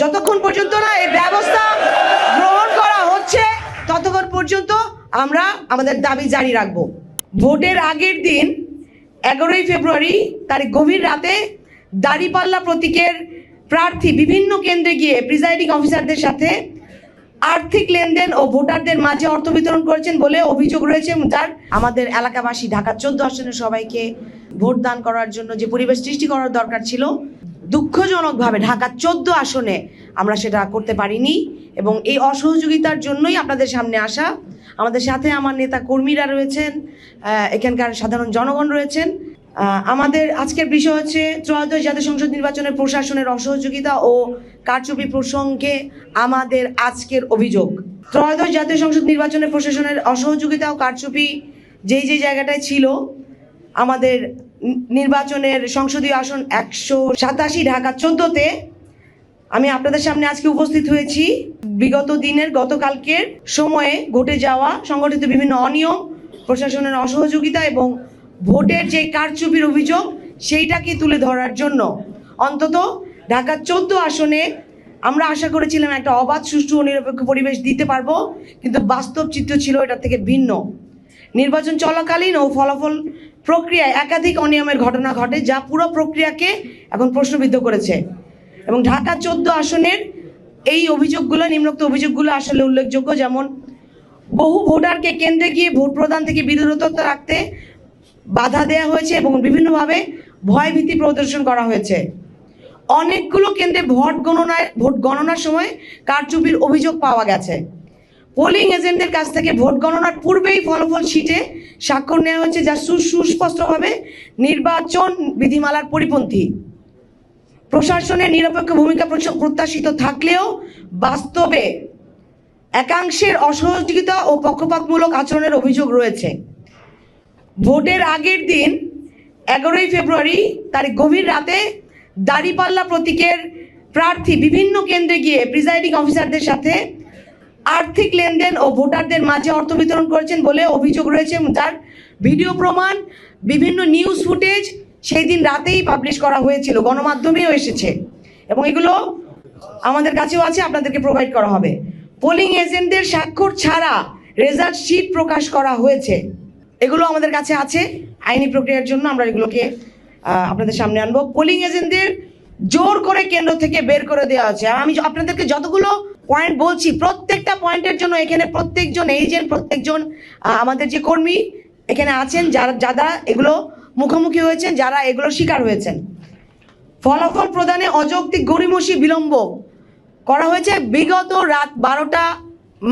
যতক্ষণ পর্যন্ত না এই ব্যবস্থা গ্রহণ করা হচ্ছে, ততক্ষণ পর্যন্ত আমরা আমাদের দাবি জারি রাখব। ভোটের আগের দিন এগারোই ফেব্রুয়ারি, তার গভীর রাতে দাড়িপাল্লা প্রতীকের প্রার্থী বিভিন্ন কেন্দ্রে গিয়ে প্রিজাইডিং অফিসারদের সাথে আর্থিক লেনদেন ও ভোটারদের মাঝে অর্থ বিতরণ করেছেন বলে অভিযোগ রয়েছে তার আমাদের এলাকাবাসী ঢাকা চোদ্দ আসনের সবাইকে ভোট দান করার জন্য যে পরিবেশ সৃষ্টি করার দরকার ছিল দুঃখজনকভাবে ঢাকা চোদ্দ আসনে আমরা সেটা করতে পারিনি এবং এই অসহযোগিতার জন্যই আপনাদের সামনে আসা। আমাদের সাথে আমার নেতা কর্মীরা রয়েছেন এখানকার সাধারণ জনগণ রয়েছেন। আমাদের আজকের বিষয় হচ্ছে ত্রয়োদশ জাতীয় সংসদ নির্বাচনের প্রশাসনের অসহযোগিতা ও কারচুপি প্রসঙ্গে আমাদের আজকের অভিযোগ। ত্রয়োদশ জাতীয় সংসদ নির্বাচনের প্রশাসনের অসহযোগিতা ও কারচুপি যেই যেই জায়গাটায় ছিল, আমাদের নির্বাচনের সংসদীয় আসন একশো সাতাশি ঢাকা চোদ্দতে আমি আপনাদের সামনে আজকে উপস্থিত হয়েছি। বিগত দিনের, গতকালকের সময়ে ঘটে যাওয়া সংগঠিত বিভিন্ন অনিয়ম, প্রশাসনের অসহযোগিতা এবং ভোটের যে কারচুপির অভিযোগ, সেইটাকে তুলে ধরার জন্য অন্তত ঢাকা চোদ্দ আসনে আমরা আশা করেছিলাম একটা অবাধ, সুষ্ঠু ও নিরপেক্ষ পরিবেশ দিতে পারব, কিন্তু বাস্তব চিত্র ছিল এটা থেকে ভিন্ন। নির্বাচন চলাকালীন ও ফলাফল প্রক্রিয়ায় একাধিক অনিয়মের ঘটনা ঘটে, যা পুরো প্রক্রিয়াকে এখন প্রশ্নবিদ্ধ করেছে। এবং ঢাকা চোদ্দ আসনের এই অভিযোগগুলো, নিম্নোক্ত অভিযোগগুলো আসলে উল্লেখযোগ্য, যেমন বহু ভোটারকে কেন্দ্রে গিয়ে ভোট প্রদান থেকে বিরত রাখতে বাধা দেওয়া হয়েছে এবং বিভিন্নভাবে ভয়ভীতি প্রদর্শন করা হয়েছে। অনেকগুলো কেন্দ্রে ভোট গণনায় ভোট গণনার সময় কারচুপির অভিযোগ পাওয়া গেছে। পোলিং এজেন্টদের কাছ থেকে ভোট গণনার পূর্বেই ফলাফল শিটে স্বাক্ষর নেওয়া হয়েছে, যা সুস্পষ্টভাবে নির্বাচন বিধিমালার পরিপন্থী। প্রশাসনের নিরপেক্ষ ভূমিকা প্রত্যাশিত থাকলেও বাস্তবে একাংশের অসহযোগিতা ও পক্ষপাতমূলক আচরণের অভিযোগ রয়েছে। ভোটের আগের দিন, এগারোই ফেব্রুয়ারি তার গভীর রাতে দাড়িপাল্লা প্রতীকের প্রার্থী বিভিন্ন কেন্দ্রে গিয়ে প্রিজাইডিং অফিসারদের সাথে আর্থিক লেনদেন ও ভোটারদের মাঝে অর্থ বিতরণ করেছেন বলে অভিযোগ রয়েছে। তার ভিডিও প্রমাণ, বিভিন্ন নিউজ ফুটেজ সেই দিন রাতেই পাবলিশ করা হয়েছিল, গণমাধ্যমেও এসেছে। এবং এগুলো আমাদের কাছেও আছে, আপনাদেরকে প্রোভাইড করা হবে। পোলিং এজেন্টদের স্বাক্ষর ছাড়া রেজাল্ট শিট প্রকাশ করা হয়েছে। এগুলো আমাদের কাছে আছে, আইনি প্রক্রিয়ার জন্য আমরা এগুলোকে আপনাদের সামনে আনব। পোলিং এজেন্টদের জোর করে কেন্দ্র থেকে বের করে দেওয়া হচ্ছে আমি আপনাদেরকে যতগুলো পয়েন্ট বলছি, প্রত্যেকটা পয়েন্টের জন্য এখানে প্রত্যেকজন এজেন্ট প্রত্যেকজন আমাদের যে কর্মী এখানে আছেন, যারা যারা এগুলো মুখোমুখি হয়েছেন, যারা এগুলো শিকার হয়েছেন। ফলাফল প্রদানে অযৌক্তিক গরিমসি বিলম্ব করা হয়েছে বিগত রাত বারোটা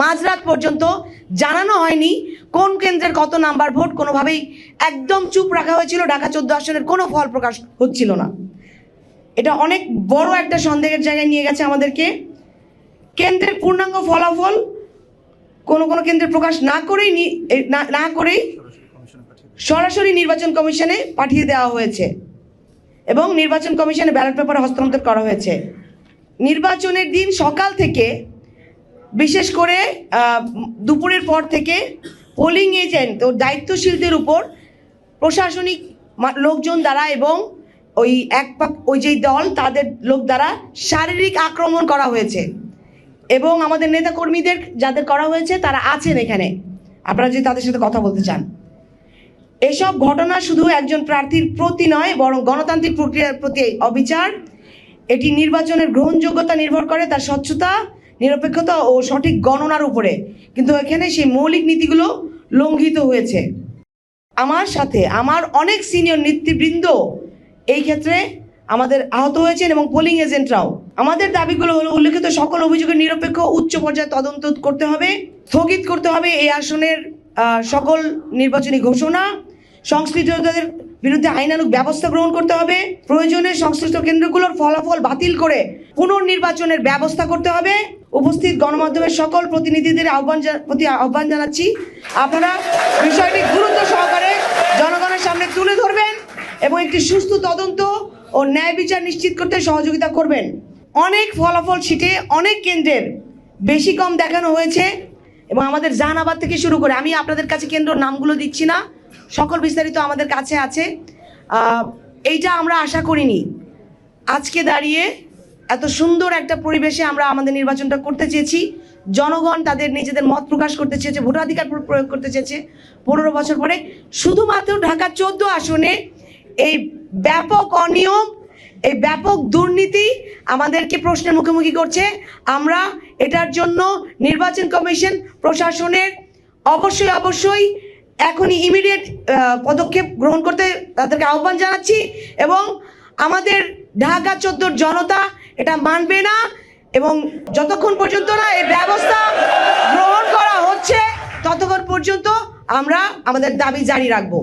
মাঝরাত পর্যন্ত। জানানো হয়নি কোন কেন্দ্রের কত নাম্বার ভোট, কোনোভাবেই একদম চুপ রাখা হয়েছিল। ঢাকা চোদ্দ আসনের কোনো ফল প্রকাশ হচ্ছিল না। এটা অনেক বড় একটা সন্দেহের জায়গায় নিয়ে গেছে আমাদেরকে। কেন্দ্রের পূর্ণাঙ্গ ফলাফল কোনো কোনো কেন্দ্রে প্রকাশ না করেই নি- করেই সরাসরি নির্বাচন কমিশনে পাঠিয়ে দেওয়া হয়েছে এবং নির্বাচন কমিশনে ব্যালট পেপার হস্তান্তর করা হয়েছে। নির্বাচনের দিন সকাল থেকে, বিশেষ করে দুপুরের পর থেকে পোলিং এজেন্ট ও দায়িত্বশীলদের উপর প্রশাসনিক লোকজন দ্বারা এবং ওই এক পাক- ওই যেই দল, তাদের লোক দ্বারা শারীরিক আক্রমণ করা হয়েছে। এবং আমাদের নেতাকর্মীদের যাদের করা হয়েছে, তারা আছেন এখানে। আপনারা যদি তাদের সাথে কথা বলতে চান। এসব ঘটনা শুধু একজন প্রার্থীর প্রতি নয়, বরং গণতান্ত্রিক প্রক্রিয়ার প্রতি অবিচার, এটি নির্বাচনের গ্রহণযোগ্যতা নির্ভর করে, তার স্বচ্ছতা, নিরপেক্ষতা ও সঠিক গণনার উপরে। কিন্তু এখানে সেই মৌলিক নীতিগুলো লঙ্ঘিত হয়েছে। আমার সাথে আমার অনেক সিনিয়র নেতৃবৃন্দ এই ক্ষেত্রে আমাদের আহত হয়েছেন এবং পোলিং এজেন্টরাও আমাদের দাবিগুলো হলো, উল্লেখিত সকল অভিযোগের নিরপেক্ষ উচ্চ পর্যায়ে তদন্ত করতে হবে, স্থগিত করতে হবে এই আসনের সকল নির্বাচনী ঘোষণা। সংশ্লিষ্টদের বিরুদ্ধে আইনানুগ ব্যবস্থা গ্রহণ করতে হবে। প্রয়োজনে সংশ্লিষ্ট কেন্দ্রগুলোর ফলাফল বাতিল করে পুনর্নির্বাচনের ব্যবস্থা করতে হবে। উপস্থিত গণমাধ্যমের সকল প্রতিনিধিদের আহ্বান প্রতি আহ্বান জানাচ্ছি। আপনারা বিষয়টি গুরুত্ব সহকারে জনগণের সামনে তুলে ধরবেন এবং একটি সুস্থ তদন্ত ও ন্যায় বিচার নিশ্চিত করতে সহযোগিতা করবেন। অনেক ফলাফল শিটে অনেক কেন্দ্রের বেশি কম দেখানো হয়েছে এবং আমাদের জাহানাবাদ থেকে শুরু করে, আমি আপনাদের কাছে কেন্দ্র নামগুলো দিচ্ছি না, সকল বিস্তারিত আমাদের কাছে আছে। এইটা আমরা আশা করিনি। আজকে দাঁড়িয়ে এত সুন্দর একটা পরিবেশে আমরা আমাদের নির্বাচনটা করতে চেয়েছি। জনগণ তাদের নিজেদের মত প্রকাশ করতে চেয়েছে, ভোটাধিকার প্রয়োগ করতে চেয়েছে। পনেরো বছর পরে শুধুমাত্র ঢাকা চোদ্দ আসনে এই ব্যাপক অনিয়ম, এই ব্যাপক দুর্নীতি আমাদেরকে প্রশ্নের মুখোমুখি করছে। আমরা এটার জন্য নির্বাচন কমিশন, প্রশাসনের অবশ্যই অবশ্যই এখনই ইমিডিয়েট পদক্ষেপ গ্রহণ করতে তাদেরকে আহ্বান জানাচ্ছি এবং আমাদের ঢাকা চোদ্দোর জনতা এটা মানবে না এবং যতক্ষণ পর্যন্ত না এই ব্যবস্থা গ্রহণ করা হচ্ছে, ততক্ষণ পর্যন্ত আমরা আমাদের দাবি জারি রাখব।